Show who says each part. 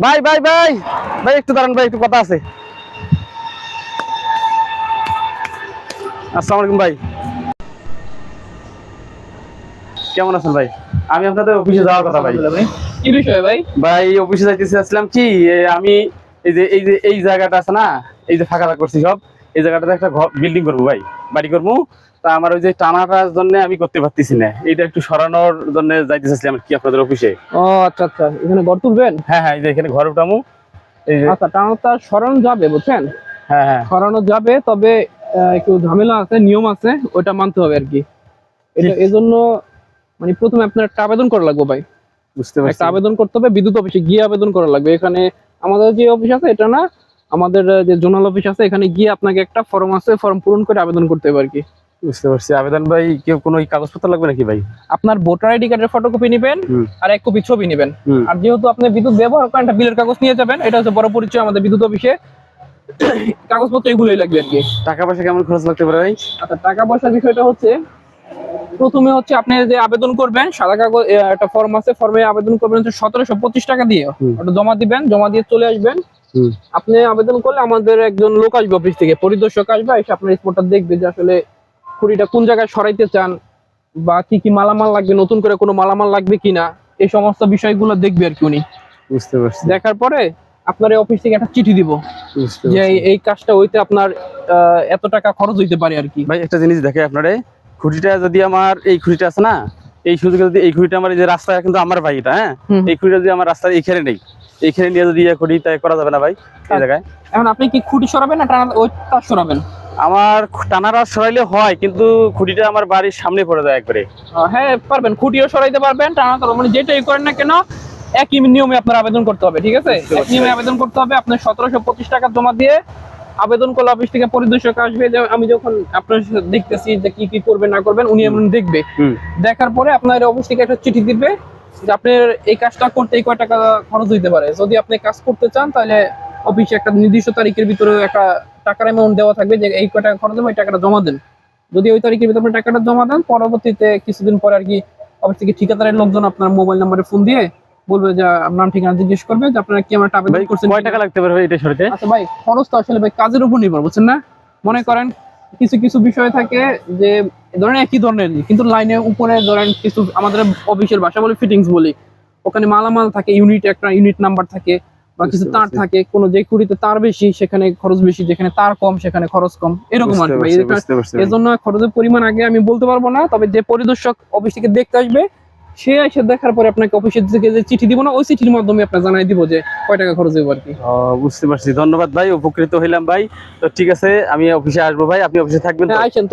Speaker 1: ভাই ভাই ভাই। ভাই একটু দাঁড়ান ভাই একটু কথা আছে। আসসালামু আলাইকুম ভাই। কেমন আছেন ভাই? আমি আপনাদের অফিসে যাওয়ার কথা ভাই।
Speaker 2: কি বিষয় ভাই?
Speaker 1: ভাই অফিসে যাইতেছিলাম কি আমি এই যে এই যে এই জায়গাটা আছে না এই যে ফাঁকা করছি সব। এই জায়গাটাতে একটা বিল্ডিং করব ভাই বাড়ি করব। তা আমার ওই যে টানাটার জন্য আমি করতে পারতেছি না। এটা একটু সরানোর জন্য যাইতে চাচ্ছিলাম কি আপনাদের অফিসে
Speaker 2: ও আচ্ছা আচ্ছা। এখানে ঘর তুলবেন?
Speaker 1: হ্যাঁ হ্যাঁ এই যে এখানে ঘর উঠামু। এই যে
Speaker 2: আচ্ছা টানাটা সরানো যাবে বুঝছেন?
Speaker 1: হ্যাঁ হ্যাঁ।
Speaker 2: সরানো যাবে তবে একটু ঝামেলা আছে নিয়ম আছে ওটা মানতে হবে আর কি। এটা এজন্য মানে প্রথমে আপনার একটা আবেদন করা লাগবে ভাই।
Speaker 1: বুঝতে পারছি।
Speaker 2: একটা আবেদন করতে হবে বিদ্যুৎ অফিসে গিয়ে আবেদন করা লাগবে। এখানে আমাদের যে অফিস আছে এটা না আমাদের যে জোনাল অফিস আছে এখানে গিয়ে আপনাকে একটা ফর্ম আছে ফর্ম পূরণ করে আবেদন করতে হবে আর কি।
Speaker 1: বুঝতে পারছি। আবেদন ভাই কেউ কোনো কাগজপত্র লাগবে নাকি ভাই?
Speaker 2: আপনার ভোটার আইডি কার্ডের ফটোকপি নেবেন আর এক কপি ছবি নেবেন। আর যেহেতু আপনি বিদ্যুৎ ব্যবহার করেন একটা বিলের কাগজ নিয়ে যাবেন। এটা হচ্ছে বড় পরিচয় আমাদের বিদ্যুৎ অফিসে। কাগজপত্র এগুলোই লাগবে আর কি।
Speaker 1: টাকা পয়সা কেমন খরচ লাগতে পারে ভাই?
Speaker 2: আচ্ছা টাকা পয়সার বিষয়টা হচ্ছে প্রথমে হচ্ছে আপনি যে আবেদন করবেন সাদা কাগজ একটা ফর্ম আছে। ফর্মে আবেদন করবেন হচ্ছে সতেরোশো পঁচিশ টাকা দিয়ে। ওটা জমা দিবেন জমা দিয়ে চলে আসবেন। আপনি আবেদন করলে আমাদের একজন লোক আসবে অফিস থেকে পরিদর্শক আসবে এসে আপনার স্পটটা দেখবে যে আসলে খুঁড়িটা কোন জায়গায় সরাইতে চান বা কি কি মালামাল লাগবে নতুন করে কোনো মালামাল লাগবে কিনা এই সমস্ত বিষয়গুলো দেখবে আর কি উনি।
Speaker 1: বুঝতে পারছি।
Speaker 2: দেখার পরে আপনার এই অফিস থেকে একটা চিঠি দিব যে এই- এই কাজটা হইতে আপনার আহ, এত টাকা খরচ হইতে পারে আর কি।
Speaker 1: ভাই একটা জিনিস দেখে আপনারে খুঁটিটা যদি আমার এই খুঁটিটা আছে না এই সুযোগে যদি এই খুঁটিটা আমার এই যে রাস্তা কিন্তু আমার ভাই এটা হ্যাঁ এই খুঁটিটা যদি আমার রাস্তার এইখানে নেই এইখানে নিয়ে যদি ইয়ে করি তাই করা যাবে না ভাই এই জায়গায়।
Speaker 2: এখন আপনি কি খুঁটি সরাবেন না টানা ওই তার সরাবেন?
Speaker 1: আমার টানারা সরাইলে হয় কিন্তু খুঁটিটা আমার বাড়ির সামনে পড়ে যায় একবারে।
Speaker 2: হ্যাঁ পারবেন। খুঁটিও সরাইতে পারবেন টানা তো মানে যেটাই করেন না কেন একই নিয়মে আপনার আবেদন করতে হবে ঠিক আছে?
Speaker 1: বুঝতে
Speaker 2: এক নিয়মে আবেদন করতে হবে আপনার সতেরোশো পঁচিশ টাকা জমা দিয়ে আবেদন করলে অফিস থেকে পরিদর্শক আসবে যে আমি যখন আপনার সাথে দেখতেছি যে কি কি করবেন না করবেন উনি এমন দেখবে। দেখার পরে আপনার অফিস থেকে একটা চিঠি দিবে যে আপনার এই কাজটা করতে কয় টাকা খরচ হইতে পারে। যদি আপনি কাজ করতে চান তাহলে অফিসে একটা নির্দিষ্ট তারিখের ভিতরে একটা টাকার অ্যামাউন্ট দেওয়া থাকবে যে এই কয় টাকা খরচ হবে ওই টাকাটা জমা দেন। যদি ওই তারিখের ভিতরে আপনি টাকাটা জমা দেন পরবর্তীতে কিছুদিন পরে আর কি অফিস থেকে ঠিকাদারের লোকজন আপনার মোবাইল নাম্বারে ফোন দিয়ে বলবে যে নাম ঠিকানা জিজ্ঞেস করবে যে আপনারা কি আমার
Speaker 1: ভাই
Speaker 2: করছেন
Speaker 1: কয় টাকা লাগতে পারে এটা সরাতে
Speaker 2: আচ্ছা ভাই খরচ তো আসলে ভাই কাজের উপর নির্ভর বুঝছেন না? মনে করেন কিছু কিছু বিষয় থাকে যে ধরেন একই ধরনের কিন্তু লাইনের উপরে ধরেন কিছু আমাদের অফিসের ভাষা বলে ফিটিংস বলি। ওখানে মালামাল থাকে ইউনিট একটা ইউনিট নাম্বার থাকে বা কিছু তার থাকে কোনো যে কুড়িতে তার বেশি সেখানে খরচ বেশি যেখানে তার কম সেখানে খরচ কম। এরকম আর কি ভাই। এজন্য খরচের পরিমাণ আগে আমি বলতে পারব না তবে যে পরিদর্শক অফিস থেকে দেখতে আসবে সে এসে দেখার পরে আপনাকে অফিসের থেকে যে চিঠি দিব না ওই চিঠির মাধ্যমে আপনার জানাই দিব যে কয় টাকা খরচ হবে আর কি।
Speaker 1: বুঝতে পারছি। ধন্যবাদ ভাই উপকৃত হইলাম ভাই। তো ঠিক আছে আমি অফিসে আসব ভাই আপনি অফিসে থাকবেন?
Speaker 2: হ্যাঁ আইসেন তো।